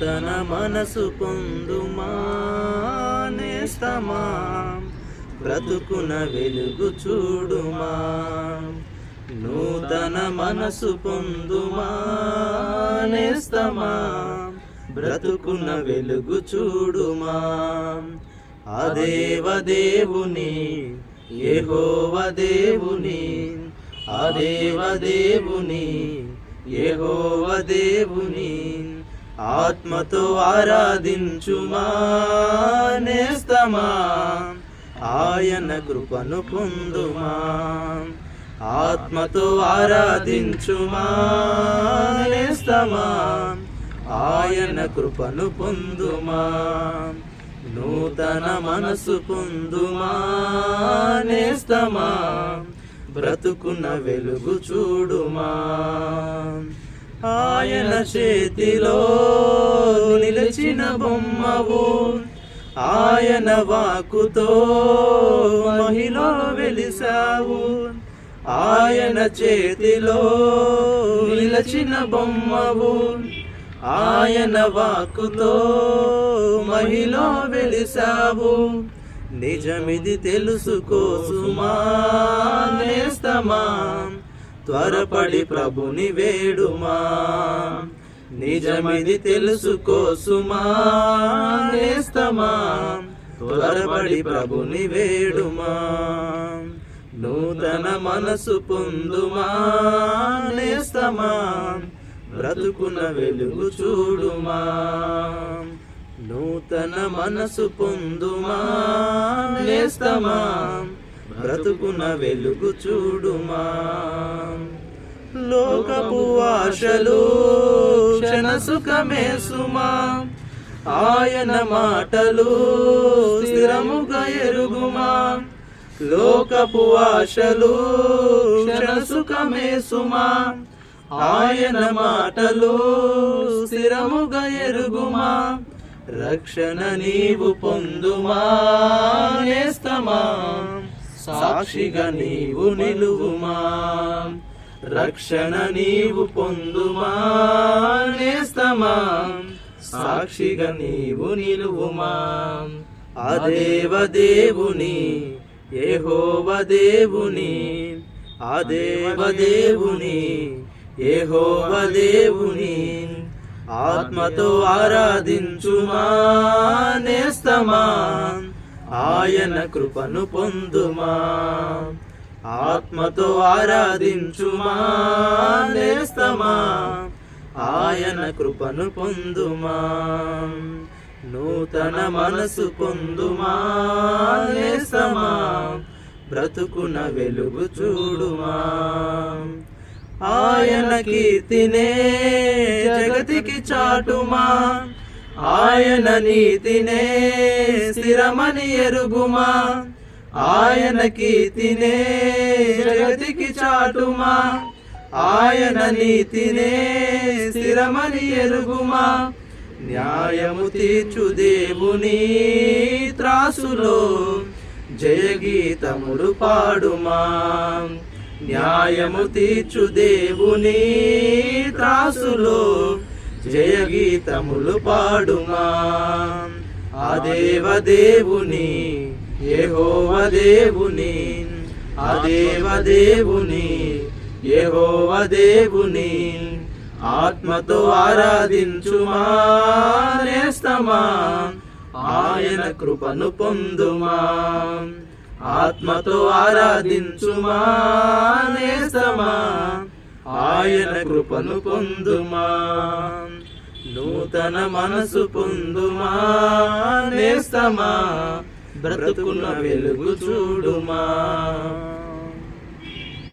నూతన మనసు పొందుమా నేస్తమా? బ్రతుకున వెలుగు చూడుమా? నూతన మనసు పొందుమా నేస్తమా? బ్రతుకున వెలుగు చూడుమా? అదేవ దేవుని ఏహోవ దేవుని అదేవ దేవుని ఏహోవ దేవుని ఆత్మతో ఆరాధించుమా నేస్తమా? ఆయన కృపను పొందుమా? ఆత్మతో ఆరాధించుమా నేస్తమా? ఆయన కృపను పొందుమా? నూతన మనసు పొందుమా నేస్తమా? బ్రతుకున్న వెలుగు చూడుమా? ఆయన చేతిలో నిలిచిన బొమ్మవు. ఆయన వాకుతో మహిళ వెలిసావు ఆయన చేతిలో నిలచిన బొమ్మవు. ఆయన వాకుతో మహిళ వెలిసావు నిజమిది తెలుసుకోసుమా నేస్తమా. త్వరపడి ప్రభుని వేడుమా. నిజమిది తెలుసుకోసుమా నేస్తమా. త్వరపడి ప్రభుని వేడుమా. నూతన మనసు పొందుమా నేస్తమా. బ్రతుకున వెలుగు చూడుమా. నూతన మనసు పొందుమా నేస్తమా. బ్రతుకున వెలుగు చూడుమా. లోకపు ఆశలు క్షణ సుఖమే సుమా ఆయన మాటలు స్థిరముగా ఎరుగుమా. లోకపు ఆశలు క్షణ సుఖమే సుమా ఆయన మాటలు స్థిరముగా ఎరుగుమా. రక్షణ నీవు పొందుమా నేస్తమా. సాక్షిగా నీవు నిలువుమా. రక్షణ నీవు పొందుమా నేస్తమా. సాక్షిగా నీవు నిలువుమా. అదేవ దేవుని ఏహోవ దేవుని అదేవ దేవుని ఏహోవ దేవుని ఆత్మతో ఆరాధించుమా నేస్తమా. ఆయన కృపను పొందుమా. ఆత్మతో ఆరాధించుమా నేస్తమా. ఆయన కృపను పొందుమా. నూతన మనసు పొందుమా నేస్తమా. బ్రతుకున వెలుగు చూడుమా. ఆయన కీర్తినే జగతికి చాటుమా. ఆయన నీతినే స్థిరమని ఎరుగుమా? ఆయన కీర్తినే జగతికి చాటుమా? ఆయన నీతినే స్థిరమని ఎరుగుమా? న్యాయము తీర్చు దేవుని త్రాసులో జయగీతములు పాడుమా? న్యాయము తీర్చు దేవుని త్రాసులో జయగీతములు పాడుమా. ఆ దేవ దేవుని యెహోవ దేవుని ఆ దేవ దేవుని యెహోవ దేవుని ఆత్మతో ఆరాధించుమా నేస్తమా. ఆయన కృపను పొందుమా. ఆత్మతో ఆరాధించుమా నేస్తమా. ఆయన కృపను పొందుమా? నూతన మనసు పొందుమా? నేస్తమా? బ్రతుకున్న వెలుగు చూడుమా?